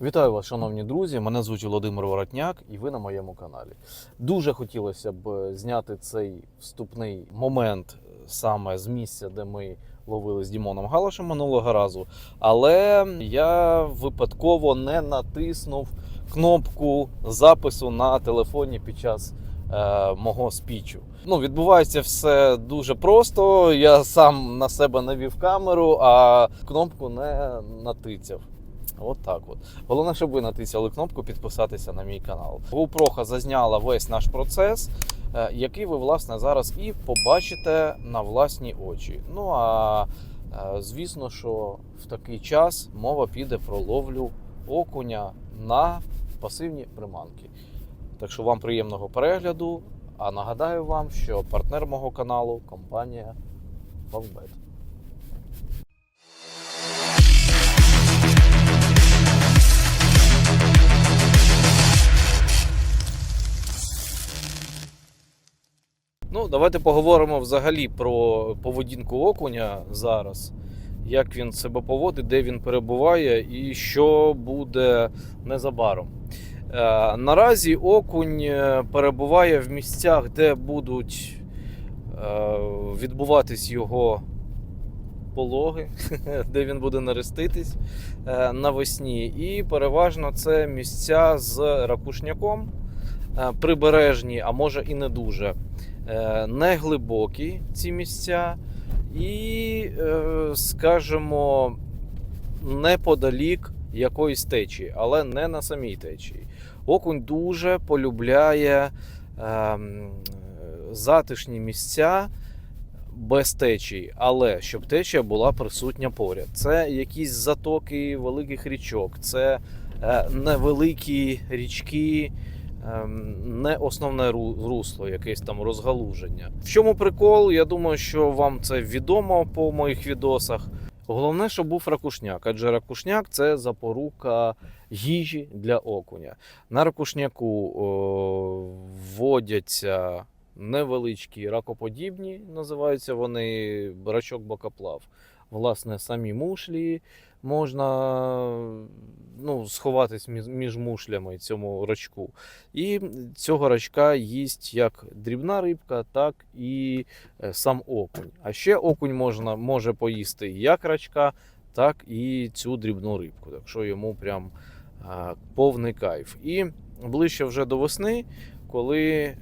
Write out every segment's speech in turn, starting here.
Вітаю вас, шановні друзі. Мене звуть Володимир Воротняк, і ви на моєму каналі. Дуже хотілося б зняти цей вступний момент саме з місця, де ми ловили з Дімоном Галашем минулого разу. Але я випадково не натиснув кнопку запису на телефоні під час е, мого спічу. Ну, відбувається все дуже просто. Я сам на себе навів камеру, а кнопку не натицяв. От так от. Головне, щоб ви натиснули кнопку підписатися на мій канал. GoPro зазняла весь наш процес, е, який ви, власне, зараз і побачите на власні очі. Ну а е, звісно, що в такий час мова піде про ловлю окуня на пасивні приманки. Так що вам приємного перегляду. А нагадаю вам, що партнер мого каналу компанія Favbet. Ну, давайте поговоримо взагалі про поведінку окуня зараз. Як він себе поводить, де він перебуває і що буде незабаром. Е, наразі окунь е, перебуває в місцях, де будуть е, відбуватись його пологи, де він буде нереститись е, навесні. І переважно це місця з ракушняком, е, прибережні, а може і не дуже. Е, не глибокі ці місця, і, е, скажімо, неподалік якоїсь течії, але не на самій течії. Окунь дуже полюбляє ем, затишні місця без течії, але щоб течія була присутня поряд. Це якісь затоки великих річок, це е, невеликі річки, не основне русло, якесь там розгалуження. В чому прикол? Я думаю, що вам це відомо по моїх відосах. Головне, щоб був ракушняк, адже ракушняк це запорука їжі для окуня. На ракушняку о, вводяться невеличкі ракоподібні, називаються вони рачок бокоплав. Власне, самі мушлі можна ну, сховатись між, мушлями цьому рачку. І цього рачка їсть як дрібна рибка, так і е, сам окунь. А ще окунь можна, може поїсти як рачка, так і цю дрібну рибку, якщо йому прям а, повний кайф. І ближче вже до весни, коли е,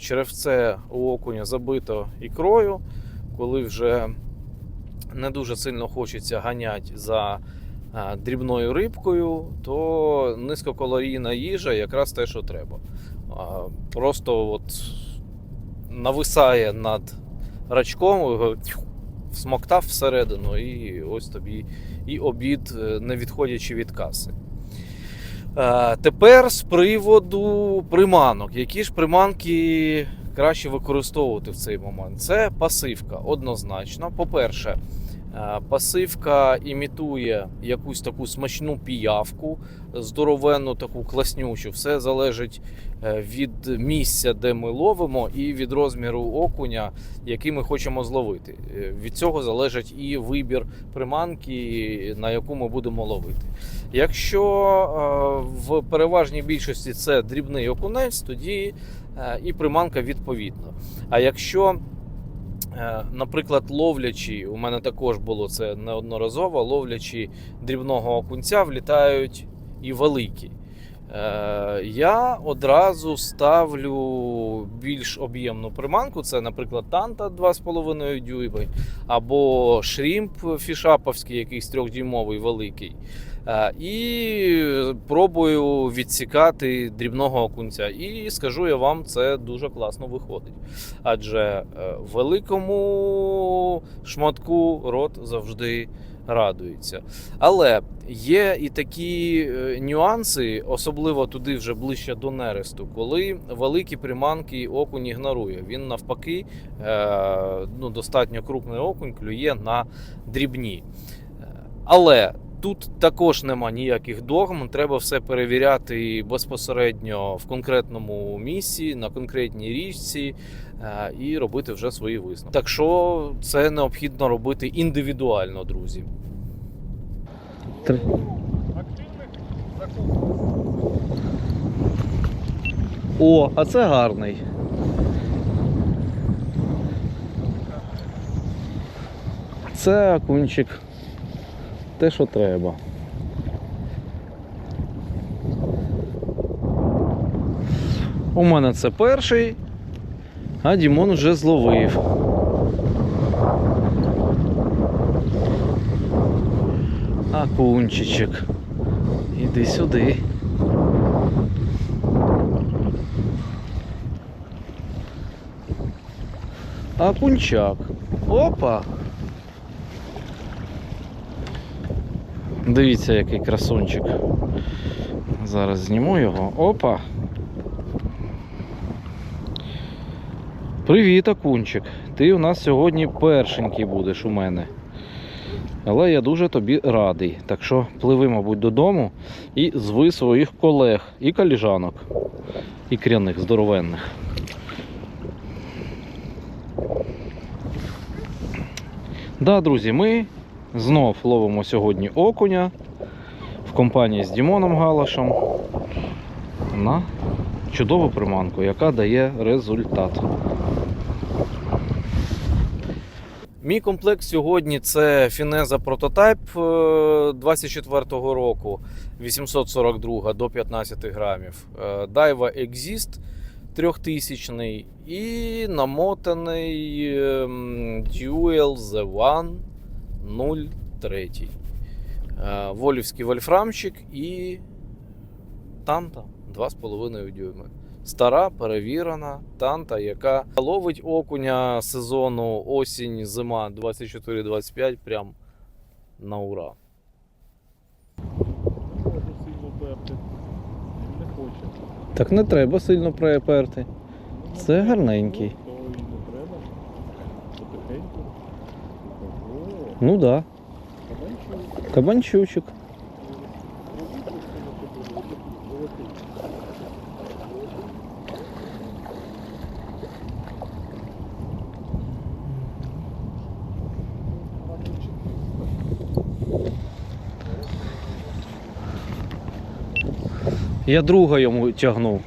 черевце у окуня забито ікрою, коли вже не дуже сильно хочеться ганять за дрібною рибкою, то низькокалорійна їжа якраз те, що треба. Просто от нависає над рачком, всмоктав всередину, і ось тобі і обід, е, не відходячи від каси. Е, Тепер з приводу приманок. Які ж приманки краще використовувати в цей момент? Це пасивка, однозначно. По-перше, е, пасивка імітує якусь таку смачну піявку, здоровенну таку класнючу. Все залежить е, від місця, де ми ловимо, і від розміру окуня, який ми хочемо зловити. Е, Від цього залежить і вибір приманки, на яку ми будемо ловити. Якщо в переважній більшості це дрібний окунець, тоді і приманка відповідно. А якщо, е, наприклад, ловлячі, у мене також було це неодноразово, ловлячі дрібного окунця влітають і великі. Е, Я одразу ставлю більш об'ємну приманку. Це, наприклад, танта 2,5 дюйми, або шрімп фішаповський, якийсь трьохдюймовий великий. Е, І пробую відсікати дрібного окунця. І скажу я вам, це дуже класно виходить. Адже е, великому шматку рот завжди радується. Але є і такі е, нюанси, особливо туди вже ближче до нересту, коли великі приманки окунь ігнорує. Він навпаки ну, достатньо крупний окунь клює на дрібні. Але тут також нема ніяких догм. Треба все перевіряти безпосередньо в конкретному місці, на конкретній річці е, і робити вже свої висновки. Так що це необхідно робити індивідуально, друзі. О, а це гарний. Це окунчик. Те, що треба. У мене це перший, а Дімон вже зловив. Акунчичок. Іди сюди. Акунчак. Опа. Дивіться, який красунчик. Зараз зніму його. Опа. Привіт, Акунчик. Ти у нас сьогодні першенький будеш у мене. Але я дуже тобі радий. Так що пливи, мабуть, додому і зви своїх колег і коліжанок. І кряних, здоровенних. Да, друзі, ми знов ловимо сьогодні окуня в компанії з Дімоном Галашем на чудову приманку, яка дає результат. Мій комплект сьогодні це Фінеза Прототайп е, 24-го року 842 до 15 грамів. е, Daiwa Exist 3000 і намотаний ем, Dual The One 03. Е, Волівський вольфрамчик і танта 2,5 дюйми. Стара перевірена танта, яка ловить окуня сезону осінь, зима 24-25 прям на ура. Можу сильно перти. Не хоче. Так не треба сильно перти. Це гарненький. Ну да. Золотий. Я друга йому тягнув.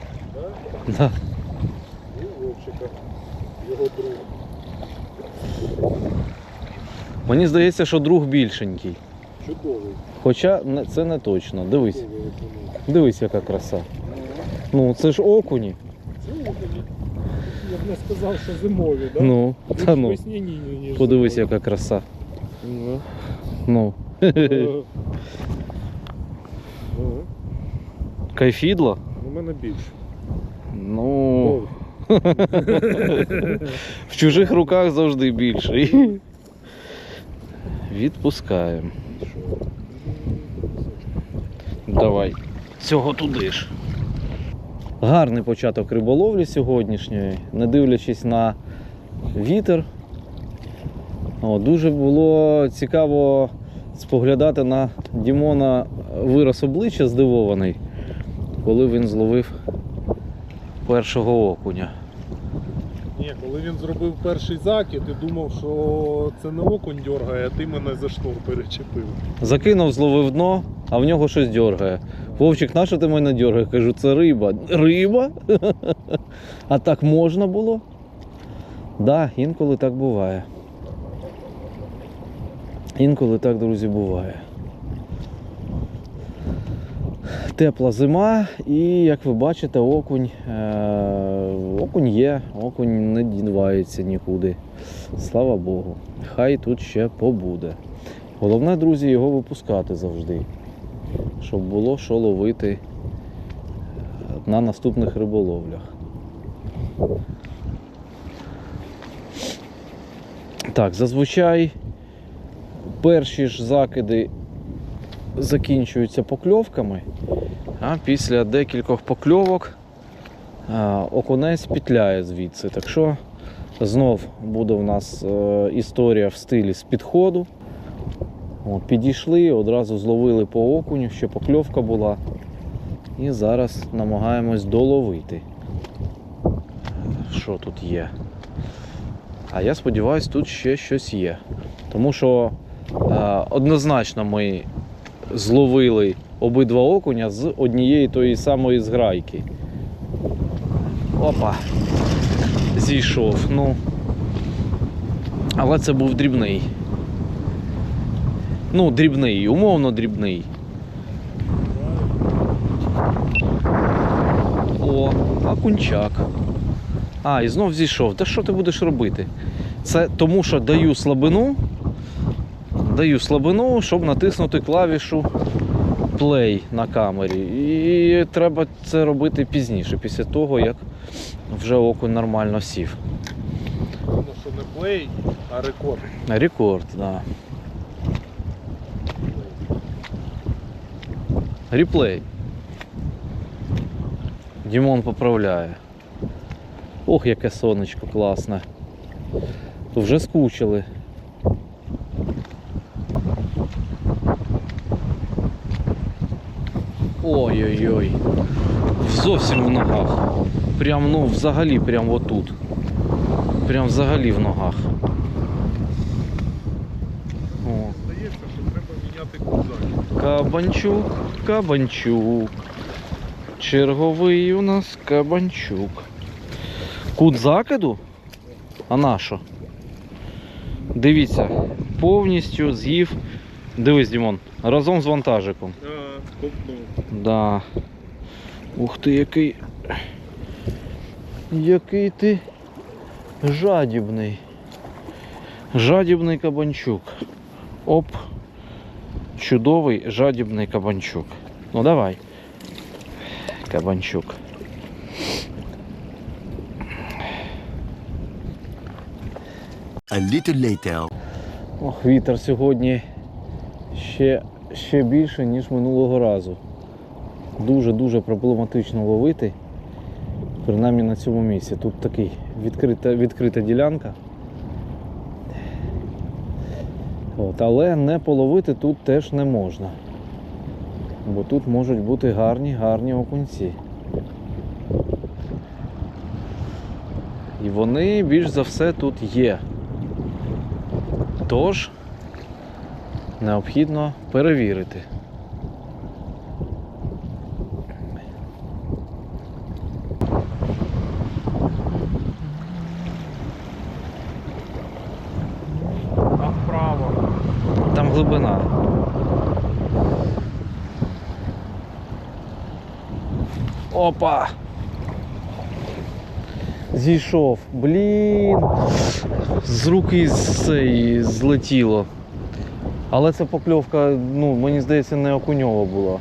Да. І Мені здається, що друг більшенький. Чудовий. Хоча це не точно. Дивись. Дивись, яка краса. Ну, це ж окуні. Це окуні. Я б не сказав, що зимові, так? Ну, та ну. Подивись, яка краса. Ну. Ну. Е. Кайфідло? У мене більше. Ну. В чужих руках завжди більше. Відпускаємо. Давай. Цього туди ж. Гарний початок риболовлі сьогоднішньої, не дивлячись на вітер. О, дуже було цікаво споглядати на Дімона вираз обличчя здивований, коли він зловив першого окуня. Коли він зробив перший закид і думав, що це не окунь дергає, а ти мене за шнур перечепив. Закинув, зловив дно, а в нього щось дергає. Вовчик, на що ти мене дергає? Кажу, це риба. Риба? А так можна було? Так, да, інколи так буває. Інколи так, друзі, буває. Тепла зима, і як ви бачите, окунь, е- окунь є, окунь не дівається нікуди. Слава Богу. Хай тут ще побуде. Головне, друзі, його випускати завжди, щоб було що ловити е, на наступних риболовлях. Так, зазвичай перші ж закиди закінчуються покльовками, а після декількох покльовок окунець пітляє звідси. Так що знов буде в нас е, історія в стилі з підходу. От, підійшли, одразу зловили по окуню, ще покльовка була. І зараз намагаємось доловити. Що тут є? А я сподіваюся, тут ще щось є. Тому що е, однозначно ми зловили обидва окуня з однієї тої самої зграйки. Опа. Зійшов. Ну. Але це був дрібний. Ну, дрібний, умовно дрібний. О, окунчак. А, і знов зійшов. Та що ти будеш робити? Це тому, що даю слабину. Даю слабину, щоб натиснути клавішу play на камері. І треба це робити пізніше, після того, як вже окунь нормально сів. Тому що не плей, а рекорд. Рекорд, так. Да. Реплей. Дімон поправляє. Ох, яке сонечко класне. Вже скучили. Ой-ой-ой. Зовсім в ногах. Прям, ну, взагалі, прям отут. Прям взагалі в ногах. О. Здається, що треба міняти кузак. Кабанчук, кабанчук. Черговий у нас кабанчук. Кут закиду? А на що? Дивіться, повністю з'їв. Дивись, Дімон, разом з вантажиком. Копнув. Да. Ух ти, який. Який ти жадібний. Жадібний кабанчук. Оп. Чудовий жадібний кабанчук. Ну давай. Кабанчук. A little later. Ох, вітер сьогодні ще, ще більше, ніж минулого разу. Дуже-дуже проблематично ловити, принаймні на цьому місці. Тут такий відкрита, відкрита ділянка. От, але не половити тут теж не можна. Бо тут можуть бути гарні, гарні окунці. І вони більш за все тут є. Тож необхідно перевірити. Там глибина. Опа! Зійшов. Блін. З руки з цей злетіло. Але ця покльовка, ну, мені здається, не окуньова була.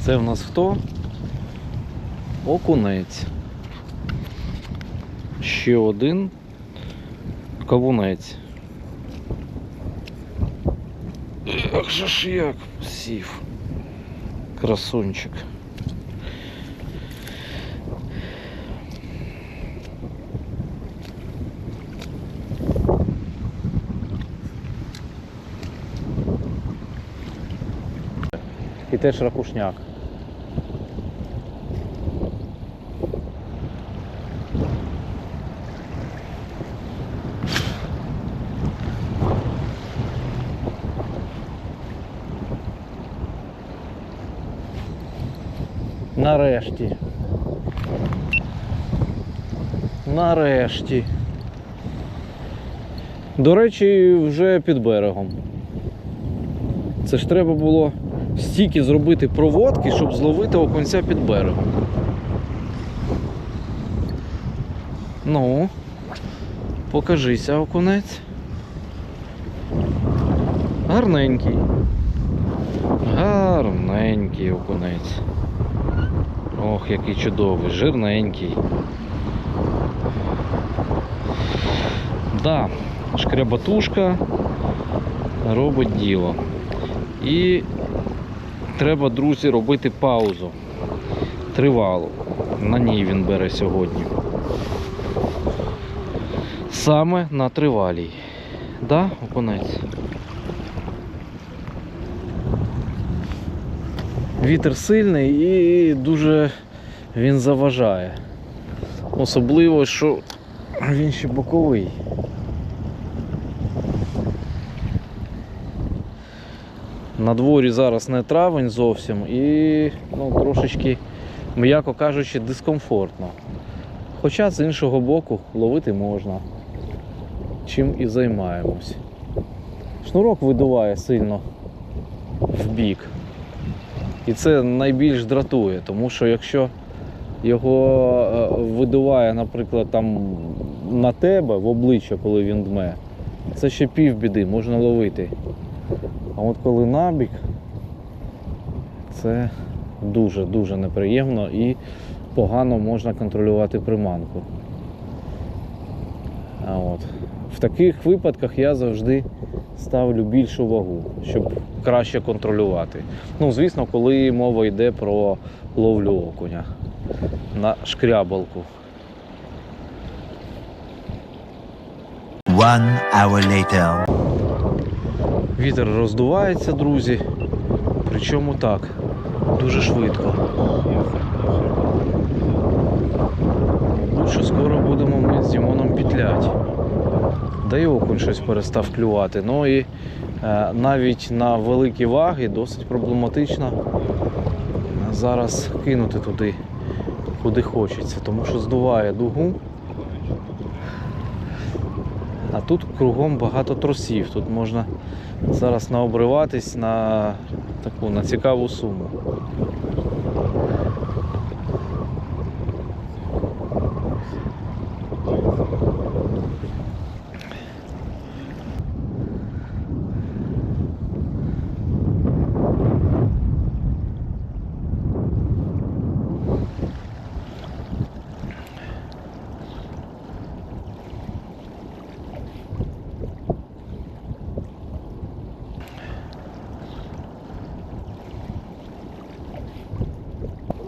Це в нас хто? Окунець. Ще один кавунець. Ах же ж як сів. Красунчик. І теж ракушняк. Нарешті. Нарешті. До речі, вже під берегом. Це ж треба було стільки зробити проводки, щоб зловити окунця під берегом. Ну, покажися, окунець. Гарненький. Гарненький окунець. Ох, який чудовий, жирненький. Да, шкрябатушка робить діло. І треба, друзі, робити паузу. Тривалу. На ній він бере сьогодні. Саме на тривалій. Да, окунець? Вітер сильний і дуже він заважає. Особливо, що він ще боковий. На дворі зараз не травень зовсім і ну, трошечки, м'яко кажучи, дискомфортно. Хоча з іншого боку ловити можна. Чим і займаємось. Шнурок видуває сильно в бік. І це найбільш дратує, тому що якщо його е, видуває, наприклад, там на тебе в обличчя, коли він дме, це ще півбіди, можна ловити. А от коли набік, це дуже-дуже неприємно і погано можна контролювати приманку. А от. В таких випадках я завжди ставлю більшу вагу, щоб краще контролювати. Ну, звісно, коли мова йде про ловлю окуня на шкрябалку. One hour later. Вітер роздувається, друзі. Причому так, дуже швидко. Що скоро будемо ми з Дімоном пітлять. Да й окунь щось перестав клювати. Ну і е, навіть на великі ваги досить проблематично зараз кинути туди, куди хочеться, тому що здуває дугу. А тут кругом багато тросів. Тут можна зараз наобриватись на таку на цікаву суму.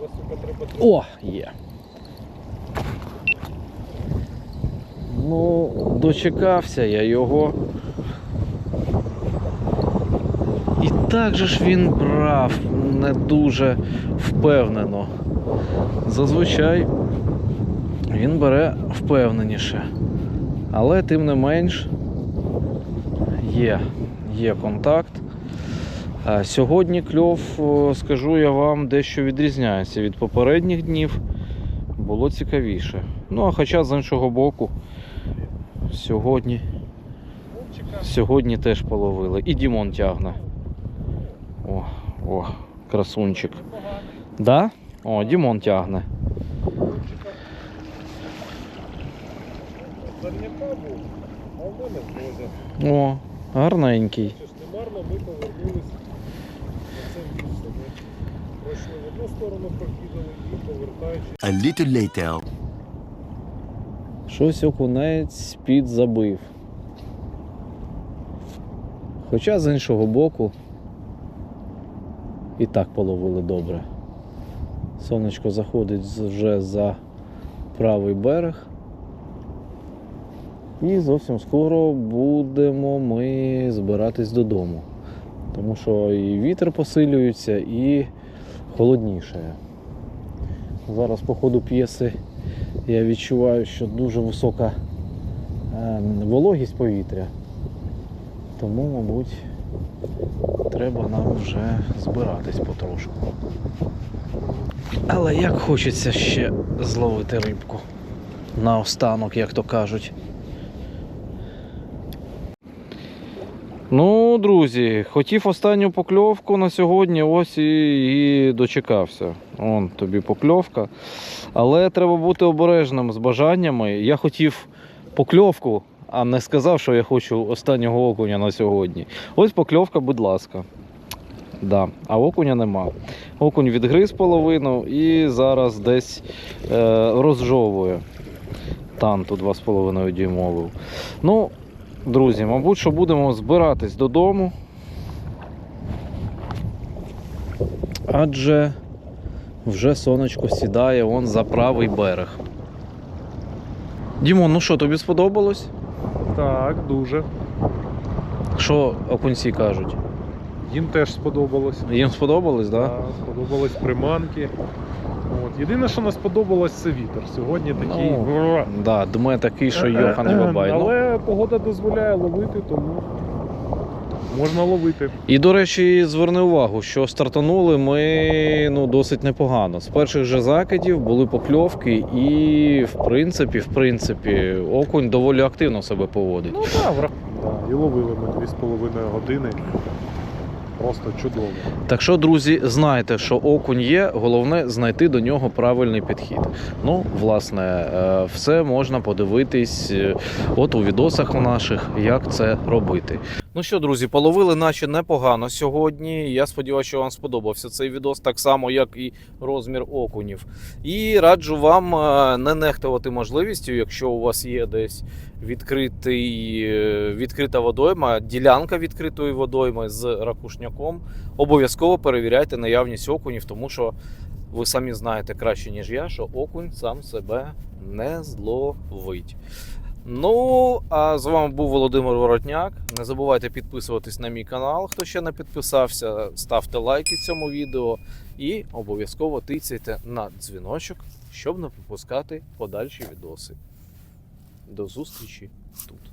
Але, сука, треба О, є. Ну, дочекався я його. І так же ж він брав не дуже впевнено. Зазвичай він бере впевненіше. Але тим не менш є, є контакт. Сьогодні кльов, скажу я вам, дещо відрізняється від попередніх днів. Було цікавіше. Ну, а хоча з іншого боку, сьогодні, сьогодні теж половили. І Дімон тягне. О, о, красунчик. Да? О, Дімон тягне. О, гарненький. Марно ми пройшли в одну сторону, прокидали і повертаючись. Щось окунець підзабив. Хоча з іншого боку і так половили добре. Сонечко заходить вже за правий берег. І зовсім скоро будемо ми збиратись додому. Тому що і вітер посилюється, і холодніше. Зараз по ходу п'єси я відчуваю, що дуже висока е, вологість повітря. Тому, мабуть, треба нам вже збиратись потрошку. Але як хочеться ще зловити рибку на останок, як то кажуть. Ну, друзі, хотів останню покльовку на сьогодні, ось і, і дочекався. Вон тобі покльовка. Але треба бути обережним з бажаннями. Я хотів покльовку, а не сказав, що я хочу останнього окуня на сьогодні. Ось покльовка, будь ласка. Да. А окуня нема. Окунь відгриз половину і зараз десь е, розжовує. Танту 2,5 дюймовий. Ну, друзі, мабуть, що будемо збиратись додому. Адже вже сонечко сідає он за правий берег. Дімон, ну що, тобі сподобалось? Так, дуже. Що окунці кажуть? Їм теж сподобалось. Їм сподобалось, так? Да? Да, сподобались приманки. От, Єдине, що не сподобалось, це вітер. Сьогодні такий. Ну, Да, дме такий, що Йохан Бабай. Ну, Але погода дозволяє ловити, тому можна ловити. І, до речі, зверни увагу, що стартанули ми ну, досить непогано. З перших же закидів були покльовки, і в принципі, в принципі, окунь доволі активно себе поводить. Ну так, да, і ловили ми 2,5 години. Просто чудово. Так що, друзі, знайте, що окунь є, головне знайти до нього правильний підхід. Ну, власне, е, все можна подивитись е, от у відосах наших, як це робити. Ну що, друзі, половили наші непогано сьогодні. Я сподіваюся, що вам сподобався цей відос, так само, як і розмір окунів. І раджу вам е, не нехтувати можливістю, якщо у вас є десь відкритий, е, відкрита водойма, ділянка відкритої водойми з ракушняком. Обов'язково перевіряйте наявність окунів, тому що ви самі знаєте краще, ніж я, що окунь сам себе не зловить. Ну, а з вами був Володимир Воротняк. Не забувайте підписуватись на мій канал, хто ще не підписався. Ставте лайки цьому відео і обов'язково тицяйте на дзвіночок, щоб не пропускати подальші відоси. До зустрічі тут.